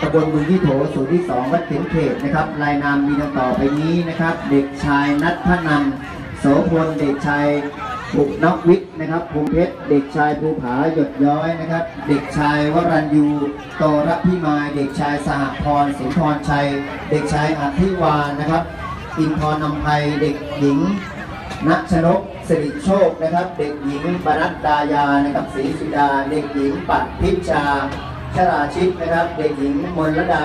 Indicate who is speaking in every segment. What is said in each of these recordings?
Speaker 1: ตำบลบึงยี่โถศูนย์ที่สองวัดเข็มเขตนะครับรายนามมีดังต่อไปนี้นะครับ เด็กชายนัทพนันโสพลเด็กชายปุกนกวิทย์นะครับภูมิเพชรเด็กชายภูผาหยดย้อยนะครับ เด็กชายวรัญยูโตรพิมาย เด็กชายสหพรสุนทรชัย เด็กชายอธิวานะครับอินทรนำไพเด็กหญิงนัชนกสิริโชคนะครับ เด็กหญิงปนัดดายานะครับศรีสุดา เด็กหญิงปัดพิชชา ชราชิตนะครับ เด็กหญิงมนลดา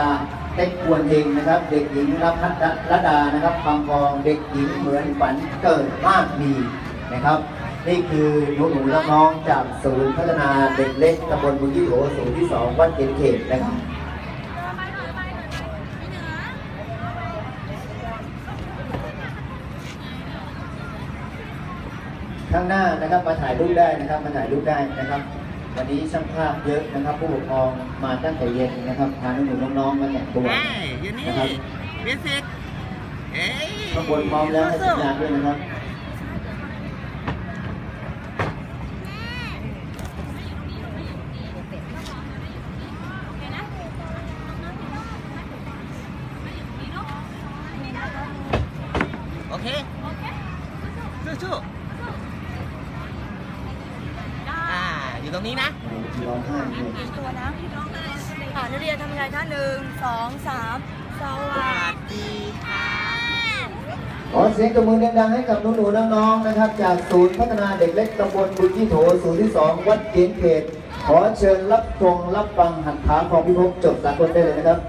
Speaker 1: เต็กควรเองนะครับ เด็กหญิงรับพัฒรดานะครับบางกองเด็กหญิงเหมือนฝันเกิดมากมีนะครับ นี่คือหนูหนูๆน้องจากศูนย์พัฒนาเด็กเล็กตำบลบุญยี่โถศูนย์ที่สองวัดเกณฑ์เขตนะครับข้างหน้านะครับมาถ่ายรูปได้นะครับมาถ่ายรูปได้นะครับ วันนี้ช่างภาพเยอะนะครับ ผู้ปกครองมาตั้งแต่เย็นนะครับพาหนูๆน้องๆมาแต่งตัว
Speaker 2: เฮ้ยอยู่นี่
Speaker 1: นะครับ
Speaker 2: เบสิกเอ้ย
Speaker 1: ข้างบนพร้อมแล้วให้สัญญาณด้วยนะครับ
Speaker 2: โอเคสู้ๆ อ่าอยู่ตรงนี้นะ
Speaker 1: ร้องไห้เลย
Speaker 3: ตัวนะอ่านักเรียนทำยังไงคะหนึ่งสองสามส
Speaker 2: ส
Speaker 3: วั
Speaker 2: วั
Speaker 3: ส
Speaker 2: สดีค่ะ
Speaker 1: ขอเสียงตบมือดังๆให้กับหนูๆน้องๆนะครับ จากศูนย์พัฒนาเด็กเล็กตำบลบุญยี่โถศูนย์ที่สองวัดเกียนเขตขอเชิญรับชมรับฟังหัตถาของพิภพจบสากลได้เลยนะครับ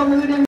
Speaker 3: ขอ